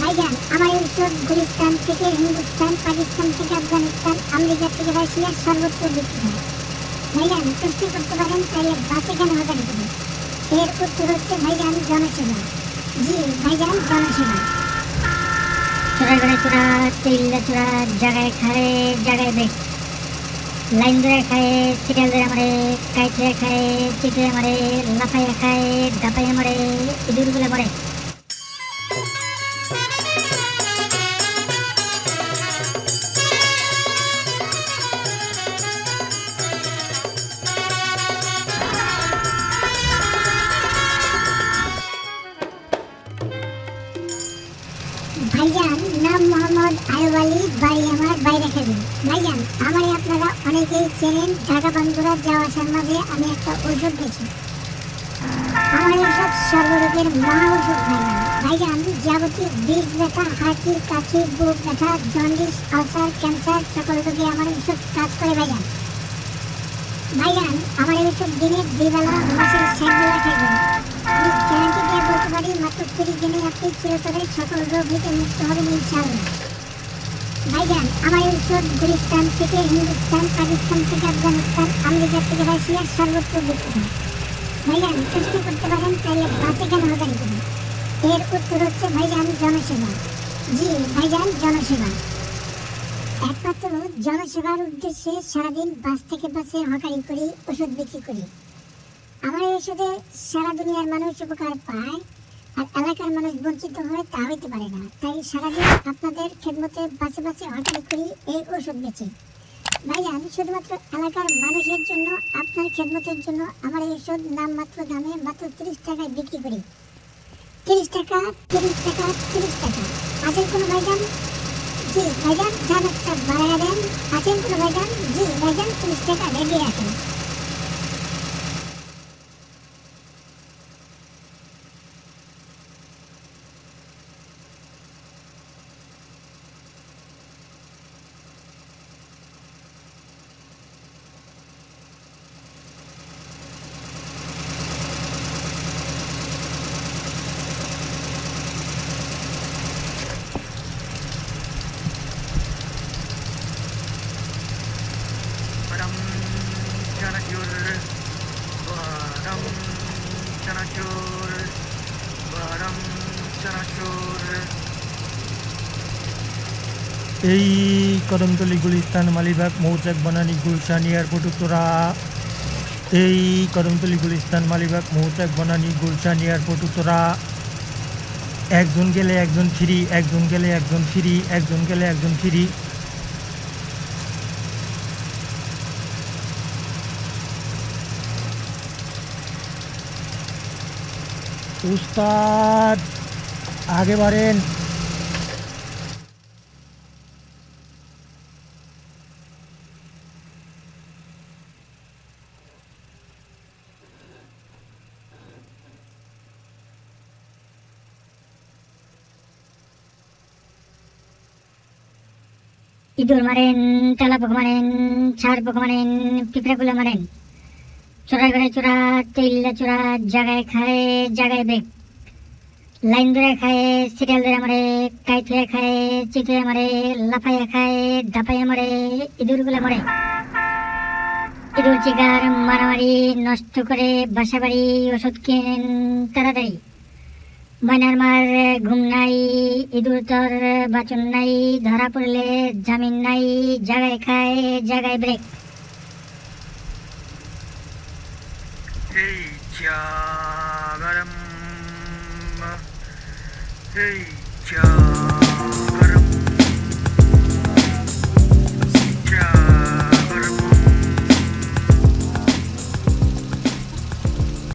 ভাইজান আমার এই সব গুলিস্তান থেকে হিন্দুস্তান, পাকিস্তান থেকে আফগানিস্তান, আমেরিকা থেকে রাশিয়া সর্বত্র বিক্রি হয়। ভাইজান প্রশ্ন করতে পারেন, তাহলে বাসে কেন হকারি করি এর উত্তর হচ্ছে ভাইজান জনসেবা। জি ভাইজান জনসেবা। চোরা করে চোরা তেইল্লা চোরা জায়গায় খায় জায়গায় বেক লাইন ধরে খায় সিরিয়াল ধরে মারে, কাইট খায় চিটে মারে, লাফাইয়া খায় ডাপাইয়া মারে ইঁদুরগুলো মারে। ভাইজান, নাম মোহাম্মদ আয়ুব আলী, বাড়ি আমার বাইরে খাবি ভাইজান, আমারে আপনারা অনেকেই চেনেন, ঢাকা বান্ধুরা যাওয়া আসার মাঝে আমি একটা ওষুধ দিয়েছি আমার ওষুধ সর্বরোগের মহা ওষুধ ভাইজান। ভাইজান, যাবতীয় বীজ ব্যথা, হাঁচি, কাশি, বুক ব্যথা, জন্ডিস, আলসার, ক্যান্সার, সকল রোগে আমার ওষুধ কাজ করে, ভাইজান। ভাইজান, আমার ওষুধ দিনে দুবেলা মাসে ষাট বেলা খাইবেন আমি গ্যারান্টি দিয়ে মাত্র তিরিশ দিনে আপনি চিরতরে সকল রোগ হইতে মুক্ত হবেন ইনশাআল্লাহ ভাইজান, আমার এই ওষুধ গুলিস্তান থেকে হিন্দুস্তান, পাকিস্তান থেকে আফগানিস্তান, আমেরিকা থেকে রাশিয়া সর্বত্র হয় ভাইজান, প্রশ্ন করতে পারেন, তাহলে বাসে কেন হকারি করি এর উত্তর হচ্ছে ভাইজান, জনসেবা। জি, ভাইজান, জনসেবা। একমাত্র জনসেবার উদ্দেশ্যে সারাদিন বাস থেকে বাসে হকারি করি, ওষুধ বিক্রি করি। আমার এই ওষুধে সারা দুনিয়ার মানুষ উপকার পায়। আর এলাকার মানুষ বঞ্চিত হয় তা হইতে পারে না। তাই সারাদিন আপনাদের খেদমতে বাসে বাসে হকারি করি এই ওষুধ বেচি। ভাইজান, শুধুমাত্র এলাকার মানুষের জন্য, আপনার খেদমতের জন্য আমার এই ওষুধ নামমাত্র দামে মাত্র তিরিশ টাকায় বিক্রি করি। তিরিশ টাকা তিরিশ টাকা তিরিশ টাকা। আছেন কোনো ভাইজান? জি, ভাইজান দাম একটা বাড়াইয়া দেন। আছেন কোনো ভাইজান? জি, ভাইজান, তিরিশ টাকা রেডি রাখেন। Chanacur, badam chanacur, badam chanacur. এই কদমতলি গুলিস্তান মালিবাগ মৌচাক বনানী গুলশান এয়ারপোর্ট উত্তরা। এই কদমতলি গুলিস্তান মালিবাগ মৌচাক বনানী গুলশান এয়ারপোর্ট উত্তরা। একজন গেলে একজন ফ্রি একজন গেলে একজন ফ্রি একজন গেলে একজন ফ্রি। উস্তাদ আগে বাড়েন। ইঁদুর মারেন তেলা পোকা মারেন ছাড় পোকা মারেন পিঁপড়াগুলো মারেন। চোরা করে চোরা তেইল্লা, চোরা জায়গায় খায় জায়গায় বেক লাইন ধরে খায়, সিরিয়াল ধরে মারে কাইট হয়ে খায় চিট হয়ে মারে, লাফাইয়া খায় ডাপাইয়া মারে, ইঁদুরগুলো মারে। ইঁদুর চিকার মারামারি, নষ্ট করে বাসা বাড়ি ওষুধ কেনেন তাড়াতাড়ি। ময়নার মার ঘুম নাই, ইঁদুর তোর বাচন নাই, ধরা পড়লে জামিন নাই জায়গায় খায় জায়গায় ব্রেক Hey, John.